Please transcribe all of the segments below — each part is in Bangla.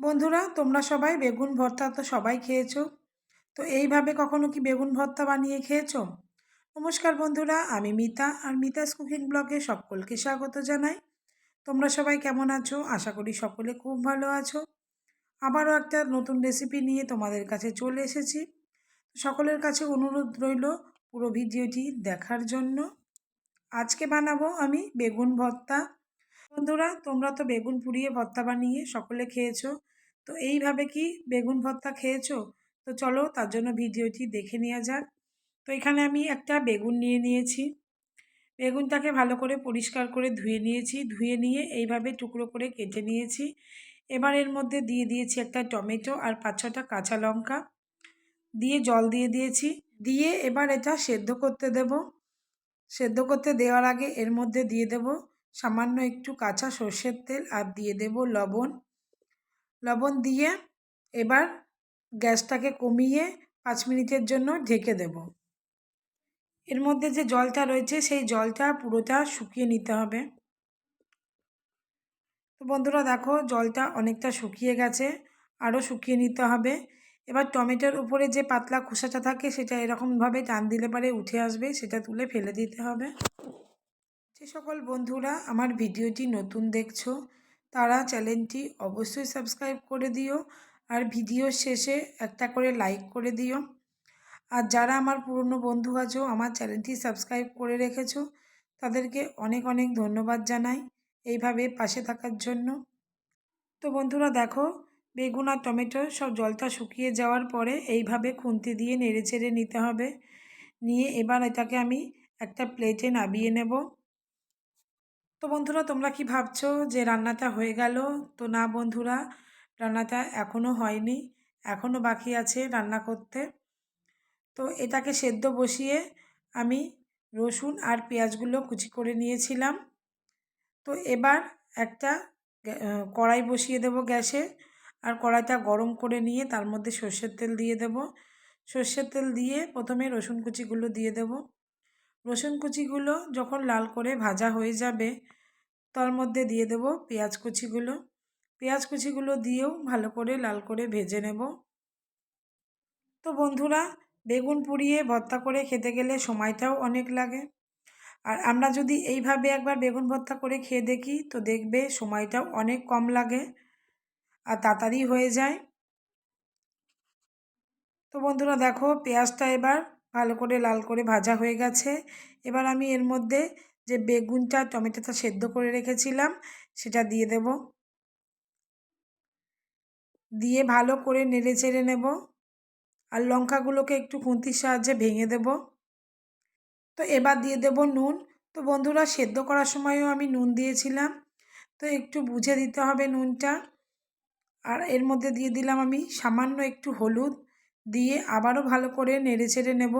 বন্ধুরা, তোমরা সবাই বেগুন ভর্তা তো সবাই খেয়েছো। তো এইভাবে কখনো কি বেগুন ভর্তা বানিয়ে খেয়েছো? নমস্কার বন্ধুরা, আমি মিতা আর মিতাস কুকিং ব্লগে সকলকে স্বাগত জানাই। তোমরা সবাই কেমন আছো? আশা করি সকলে খুব ভালো আছো। আবারও একটা নতুন রেসিপি নিয়ে তোমাদের কাছে চলে এসেছি। সকলের কাছে অনুরোধ রইল পুরো ভিডিওটি দেখার জন্য। আজকে বানাবো আমি বেগুন ভর্তা। বন্ধুরা, তোমরা তো বেগুন পুড়িয়ে ভর্তা বানিয়ে সকলে খেয়েছো। তো এইভাবে কি বেগুন ভর্তা খেয়েছো? তো চলো তার জন্য ভিডিওটি দেখে নেওয়া যাক। তো এখানে আমি একটা বেগুন নিয়ে নিয়েছি। বেগুনটাকে ভালো করে পরিষ্কার করে ধুয়ে নিয়েছি। ধুয়ে নিয়ে এইভাবে টুকরো করে কেটে নিয়েছি। এবার এর মধ্যে দিয়ে দিয়েছি একটা টমেটো আর পাঁচ ছটা কাঁচা লঙ্কা। দিয়ে জল দিয়ে দিয়েছি। দিয়ে এবার এটা সেদ্ধ করতে দেব। সেদ্ধ করতে দেওয়ার আগে এর মধ্যে দিয়ে দেব সামান্য একটু কাঁচা সর্ষের তেল আর দিয়ে দেব লবণ। লবণ দিয়ে এবার গ্যাসটাকে কমিয়ে পাঁচ মিনিটের জন্য ঢেকে দেব। এর মধ্যে যে জলটা রয়েছে, সেই জলটা পুরোটা শুকিয়ে নিতে হবে। তো বন্ধুরা, দেখো, জলটা অনেকটা শুকিয়ে গেছে আরও শুকিয়ে নিতে হবে। এবার টমেটোর উপরে যে পাতলা খোসাটা থাকে, সেটা এরকমভাবে টান দিলে পারে উঠে আসবে, সেটা তুলে ফেলে দিতে হবে। যে সকল বন্ধুরা, আমার ভিডিওটি নতুন দেখছ তারা চ্যানেলটি অবশ্যই সাবস্ক্রাইব করে দিও আর ভিডিও শেষে একটা করে লাইক করে দিও। আর যারা আমার পুরনো বন্ধু আছো, আমার চ্যানেলটি সাবস্ক্রাইব করে রেখেছো, তাদেরকে অনেক অনেক ধন্যবাদ জানাই এইভাবে পাশে থাকার জন্য। তো বন্ধুরা দেখো, বেগুন আর টমেটো সব জলটা শুকিয়ে যাওয়ার পরে এইভাবে খুন্তি দিয়ে নেড়ে চেড়ে নিতে হবে। নিয়ে এবার এটাকে আমি একটা প্লেটে নামিয়ে নেব। তো বন্ধুরা, তোমরা কি ভাবছ যে রান্নাটা হয়ে গেল? তো না বন্ধুরা, রান্নাটা এখনও হয়নি এখনও বাকি আছে রান্না করতে। তো এটাকে সেদ্ধ বসিয়ে আমি রসুন আর পেঁয়াজগুলো কুচি করে নিয়েছিলাম। তো এবার একটা কড়াই বসিয়ে দেব গ্যাসে আর কড়াইটা গরম করে নিয়ে তার মধ্যে সর্ষের তেল দিয়ে দেব। সর্ষের তেল দিয়ে প্রথমে রসুন কুচিগুলো দিয়ে দেব। রসুন কুচিগুলো যখন লাল করে ভাজা হয়ে যাবে তার মধ্যে দিয়ে দেব পেঁয়াজ কুচিগুলো। পেঁয়াজ কুচিগুলো দিয়েও ভালো করে লাল করে ভেজে নেব। তো বন্ধুরা, বেগুন পুড়িয়ে ভর্তা করে খেতে গেলে সময়টাও অনেক লাগে। আর আমরা যদি এইভাবে একবার বেগুন ভর্তা করে খেয়ে দেখি, তো দেখবে সময়টাও অনেক কম লাগে আর তাড়াতাড়ি হয়ে যায়। তো বন্ধুরা, দেখো পেঁয়াজটা এবার ভালো করে লাল করে ভাজা হয়ে গেছে। এবার আমি এর মধ্যে যে বেগুনটা, টমেটোটা সেদ্ধ করে রেখেছিলাম, সেটা দিয়ে দেব। দিয়ে ভালো করে নেড়ে চেড়ে নেব। আর লঙ্কাগুলোকে একটু খুন্তির সাহায্যে ভেঙে দেব। তো এবার দিয়ে দেব নুন। তো বন্ধুরা, সেদ্ধ করার সময়ও আমি নুন দিয়েছিলাম। তো একটু বুঝে দিতে হবে নুনটা। আর এর মধ্যে দিয়ে দিলাম আমি সামান্য একটু হলুদ। দিয়ে আবারও ভালো করে নেড়ে চেড়ে নেব।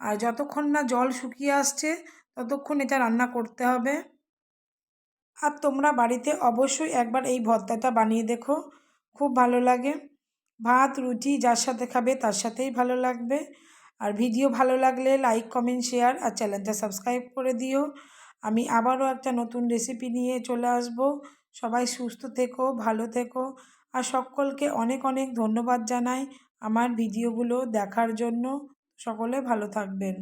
আর যতক্ষণ না জল শুকিয়ে আসছে ততক্ষণ এটা রান্না করতে হবে। আর তোমরা বাড়িতে অবশ্যই একবার এই ভর্তাটা বানিয়ে দেখো। খুব ভালো লাগে। ভাত, রুটি, যার সাথে খাবে তার সাথেই ভালো লাগবে। আর ভিডিও ভালো লাগলে লাইক কমেন্ট শেয়ার আর চ্যানেলটা সাবস্ক্রাইব করে দিও। আমি আবারও একটা নতুন রেসিপি নিয়ে চলে আসব। সবাই সুস্থ থেকো, ভালো থেকো। আর সকলকে অনেক অনেক ধন্যবাদ জানাই আমার ভিডিওগুলো দেখার জন্য। সকলে ভালো থাকবেন।